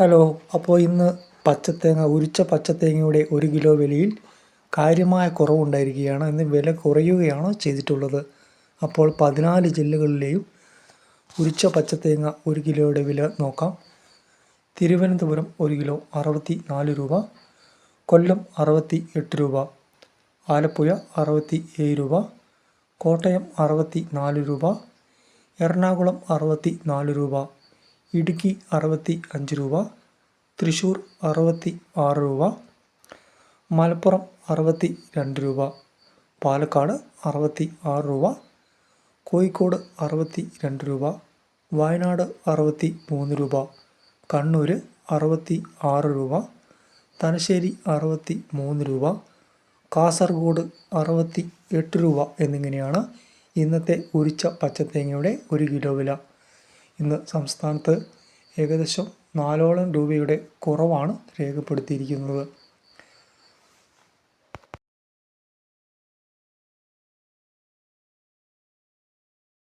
Hello അപ്പോൾ ഇന്ന് പച്ചത്തേങ്ങ ഉരിച്ച പച്ചത്തേങ്ങയുടെ ഒരു കിലോ വിലയിൽ കാര്യമായ കുറവുണ്ടായിരിക്കുകയാണ്. ഇന്ന് വില കുറയുകയാണ് ചെയ്തിട്ടുള്ളത്? അപ്പോൾ പതിനാല് ജില്ലകളിലെയും ഉരിച്ച പച്ചത്തേങ്ങ ഒരു കിലോയുടെ വില നോക്കാം. തിരുവനന്തപുരം ഒരു കിലോ അറുപത്തി നാല് രൂപ കൊല്ലം അറുപത്തി എട്ട് രൂപ ആലപ്പുഴ അറുപത്തി ഏഴ് രൂപ കോട്ടയം അറുപത്തി നാല് രൂപ എറണാകുളം അറുപത്തി നാല് രൂപ ഇടുക്കി അറുപത്തി അഞ്ച് രൂപ തൃശ്ശൂർ അറുപത്തി ആറ് രൂപ മലപ്പുറം അറുപത്തി രണ്ട് രൂപ പാലക്കാട് അറുപത്തി ആറ് രൂപ കോഴിക്കോട് അറുപത്തി രണ്ട് രൂപ വയനാട് അറുപത്തി മൂന്ന് രൂപ കണ്ണൂർ അറുപത്തി ആറ് രൂപ തലശ്ശേരി അറുപത്തി മൂന്ന് രൂപ കാസർഗോഡ് അറുപത്തി എട്ട് രൂപ എന്നിങ്ങനെയാണ് ഇന്നത്തെ ഉരിച്ച പച്ചത്തേങ്ങയുടെ ഒരു കിലോ വില. ഇന്ന് സംസ്ഥാനത്ത് ഏകദേശം നാലോളം രൂപയുടെ കുറവാണ് രേഖപ്പെടുത്തിയിരിക്കുന്നത്.